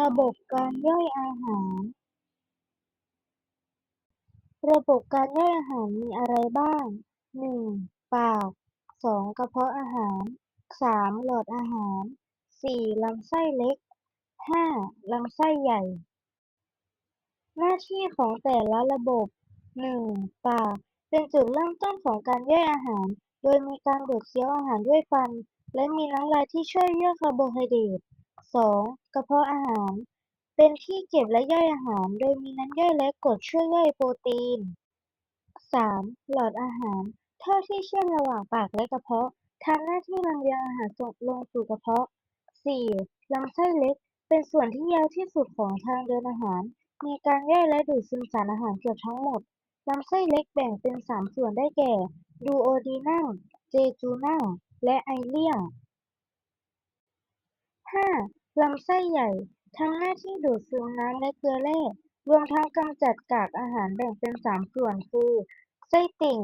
ระบบการย่อยอาหาร ระบบการย่อยอาหารมีอะไรบ้าง หนึ่ง ปาก สอง กระเพาะอาหาร สาม หลอดอาหาร สี่ ลำไส้เล็ก ห้า ลำไส้ใหญ่ หน้าที่ของแต่ละระบบ หนึ่ง ปาก เป็นจุดเริ่มต้นของการย่อยอาหาร โดยมีการดูดเคี้ยวอาหารด้วยฟัน และมีน้ำลายที่ช่วยย่อยคาร์โบไฮเดรต สอง กระเพาะอาหาร เป็นที่เก็บและย่อยอาหาร โดยมีน้ำย่อยและกรดช่วยย่อยโปรตีน สาม หลอดอาหาร ท่อที่เชื่อมระหว่างปากและกระเพาะ ทำหน้าที่ลำเลียงอาหารส่งลงสู่กระเพาะ สี่ลำไส้เล็ก เป็นส่วนที่ยาวที่สุดของทางเดินอาหาร มีการย่อยและดูดซึมสารอาหารเกือบทั้งหมด ลำไส้เล็กแบ่งเป็นสามส่วนได้แก่ ดูโอดีนัมเจจูนัมและไอเลียมห้า ลำไส้ใหญ่ ทำหน้าที่ดูดซึมน้ำและเกลือแร่ รวมทั้งกำจัดกากอาหารแบ่งเป็นสามส่วน คือ ไส้ติ่ง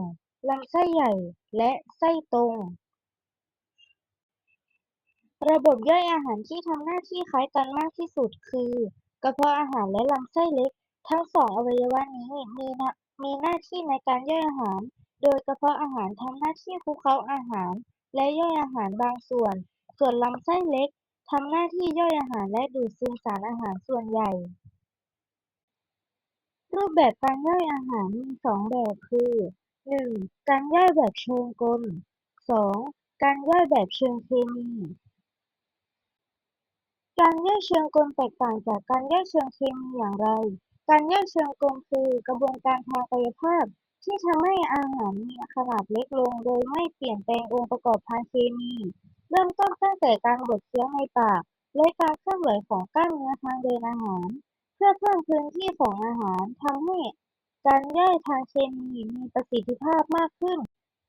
ลำไส้ใหญ่ และไส้ตรง ระบบย่อยอาหารที่ทำหน้าที่คล้ายกันมากที่สุด คือกระเพาะอาหารและลำไส้เล็ก ทั้งสองอวัยวะนี้มีหน้ามีหน้าที่ในการย่อยอาหาร โดยกระเพาะอาหารทำหน้าที่คลุกเคล้าอาหาร และย่อยอาหารบางส่วน ส่วนลำไส้เล็ก ทำหน้าที่ย่อยอาหารและดูดซึมสารอาหารส่วนใหญ่ รูปแบบการย่อยอาหารมีสองแบบ คือหนึ่งการย่อยแบบเชิงกลสองการย่อยแบบเชิงเคมี การย่อยเชิงกลแตกต่างจากการย่อยเชิงเคมีอย่างไร การย่อยเชิงกลคือกระบวนการทางกายภาพที่ทำให้อาหารมีขนาดเล็กลงโดยไม่เปลี่ยนแปลงองค์ประกอบทางเคมี เริ่มต้นตั้งแต่การบดเคี้ยวในปาก และการเคลื่อนไหวของกล้ามเนื้อทางเดินอาหาร เพื่อเพิ่มพื้นที่ของอาหารทำให้การย่อยทางเคมีมีประสิทธิภาพมากขึ้น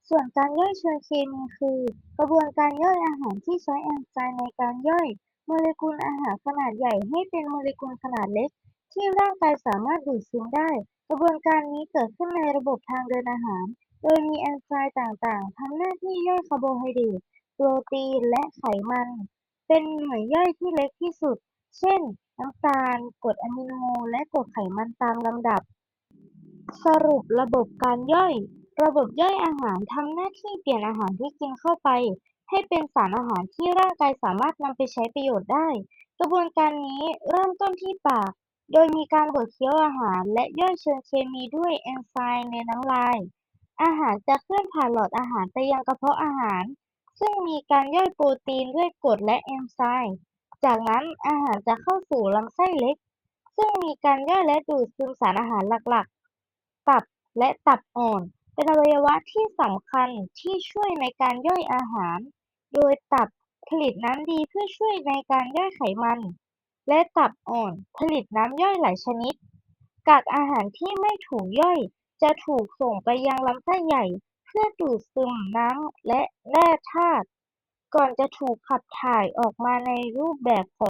ส่วนการย่อยเชิงเคมีคือ กระบวนการย่อยอาหารที่ใช้เอนไซม์ในการย่อย โมเลกุลอาหารขนาดใหญ่ให้เป็นโมเลกุลขนาดเล็ก ที่ร่างกายสามารถดูดซึมได้ กระบวนการนี้เกิดขึ้นในระบบทางเดินอาหาร โดยมีเอนไซม์ต่างๆทำหน้าที่ย่อยคาร์โบไฮเดรต โปรตีน และไขมัน เป็นหน่วยย่อยที่เล็กที่สุด เช่น น้ำตาล กรดอะมิโน และกรดไขมันตามลำดับ สรุประบบการย่อย ระบบย่อยอาหารทำหน้าที่เปลี่ยนอาหารที่กินเข้าไป ให้เป็นสารอาหารที่ร่างกายสามารถนำไปใช้ประโยชน์ได้ กระบวนการนี้เริ่มต้นที่ปาก โดยมีการบดเคี้ยวอาหารและย่อยเชิงเคมีด้วยเอนไซม์ในน้ำลาย อาหารจะเคลื่อนผ่านหลอดอาหารไปยังกระเพาะอาหาร ซึ่งมีการย่อยโปรตีนด้วยกรดและเอนไซม์ จากนั้นอาหารจะเข้าสู่ลำไส้เล็ก ซึ่งมีการย่อยและดูดซึมสารอาหารหลักๆ ตับและตับอ่อน เป็นอวัยวะที่สำคัญที่ช่วยในการย่อยอาหาร โดยตับผลิตน้ำดีเพื่อช่วยในการย่อยไขมัน และตับอ่อนผลิตน้ำย่อยหลายชนิด กากอาหารที่ไม่ถูกย่อยจะถูกส่งไปยังลำไส้ใหญ่ เพื่อดูดซึมน้ำและแร่ธาตุก่อนจะถูกขับถ่ายออกมาในรูปแบบของ